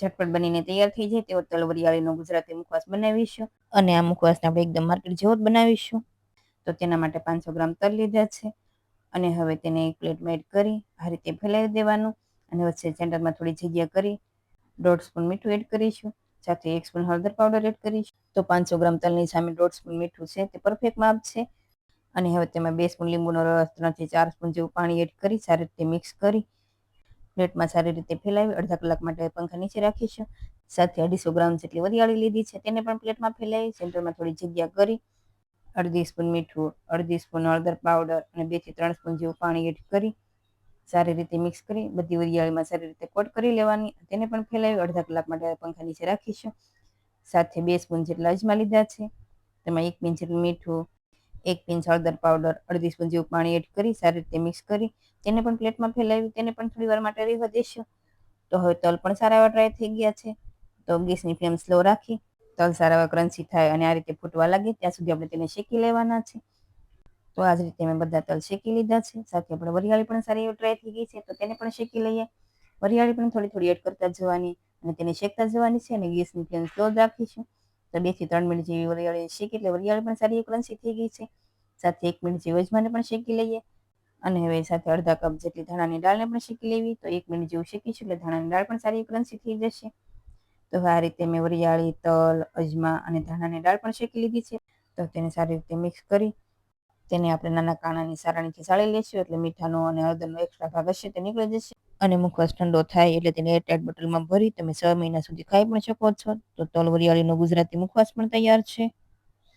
ઝટપટ બનીને તૈયાર થઈ જાય તેવો તલ વરિયાળીનો ગુજરાતી મુખવાસ બનાવીશું અને આ મુખવાસને આપણે એકદમ માર્કેટ જેવો જ બનાવીશું. તો તેના માટે પાંચસો ગ્રામ તલ લીધા છે અને હવે તેને એક પ્લેટમાં એડ કરી આ રીતે ફેલાવી દેવાનું અને વચ્ચે સેન્ટરમાં થોડી જગ્યા કરી દોઢ સ્પૂન મીઠું એડ કરીશું, સાથે એક સ્પૂન હળદર પાવડર એડ કરીશું. તો પાંચસો ગ્રામ તલની સામે દોઢ સ્પૂન મીઠું છે, તે પરફેક્ટ માપ છે. અને હવે તેમાં બે સ્પૂન લીંબુનો રસ, ત્રણથી ચાર સ્પૂન જેવું પાણી એડ કરી સારી રીતે મિક્સ કરી પ્લેટમાં સારી રીતે ફેલાવી, અડધા કલાક માટે પંખા નીચે રાખીશું સાથે અઢીસો ગ્રામ જેટલી વરિયાળી લીધી છે, તેને પણ પ્લેટમાં ફેલાવી, સેન્ટરમાં થોડી જગ્યા કરી, અડધી સ્પૂન મીઠું, અડધી સ્પૂન હળદર પાવડર અને બેથી ત્રણ સ્પૂન જેવું પાણી એડ કરી, સારી રીતે મિક્સ કરી, બધી વરિયાળીમાં સારી રીતે કોટ કરી લેવાની, તેને પણ ફેલાવી, અડધા કલાક માટે પંખા નીચે રાખીશું સાથે બે સ્પૂન જેટલા અજમા લીધા છે. તેમાં એક પિંચ મીઠું એક પિંચ હળદર પાવડર અડધી સ્પૂન જેવું પાણી એડ કરી, સારી રીતે મિક્સ કરી, તેને પણ પ્લેટમાં ફેલાવી તેને પણ થોડી વાર માટે રહેવા દેશું. તો હવે તલ પણ સારા એવા ડ્રાય થઈ ગયા છે. તો ગેસની ફ્લેમ સ્લો રાખી, તલ સારા એવા ક્રન્ચી થાય અને આ રીતે ફૂટવા લાગે, ત્યાં સુધી આપણે તેને શેકી લેવાના છે. તો આ જ રીતે મેં બધા તલ શેકી લીધા છે. સાથે આપણે વરિયાળી પણ સારી એવી ડ્રાય થઈ ગઈ છે, તો તેને પણ શેકી લઈએ. વરિયાળી પણ થોડી થોડી એડ કરતા જવાની અને તેને શેકતા જવાની છે અને ગેસની ફ્લેમ સ્લો રાખીશું. તો બેથી ત્રણ મિનિટ જેવી વરિયાળી શેકી એટલે વરિયાળી પણ સારી એક ક્રન્ચી થઈ ગઈ છે. સાથે એક મિનિટ જેવી અજમાને પણ શેકી લઈએ. અને હવે સાથે અડધા કપ જેટલી ધાણાની દાળને પણ શેકી લેવી. તો એક મિનિટ જેવું શેકીશું એટલે ધાણાની દાળ પણ સારી ક્રન્ચી થઈ જશે. તો આ રીતે મેં વરિયાળી, તલ, અજમા અને ધાણાની દાળ પણ શેકી લીધી છે. તો તેને સારી રીતે મિક્સ કરી તેને આપણે નાના કાણાની સારાણીથી સાળી લેશું. એટલે મીઠાનો અને હળદરનો એક્સ્ટ્રા ભાગ હશે તે નીકળી જશે. અને મુખવાસ ઠંડો થાય એટલે તેને એરટાઇટ બોટલમાં ભરી તમે છ મહિના સુધી ખાઈ પણ શકો છો. તો તલ વરિયાળીનો ગુજરાતી મુખવાસ પણ તૈયાર છે.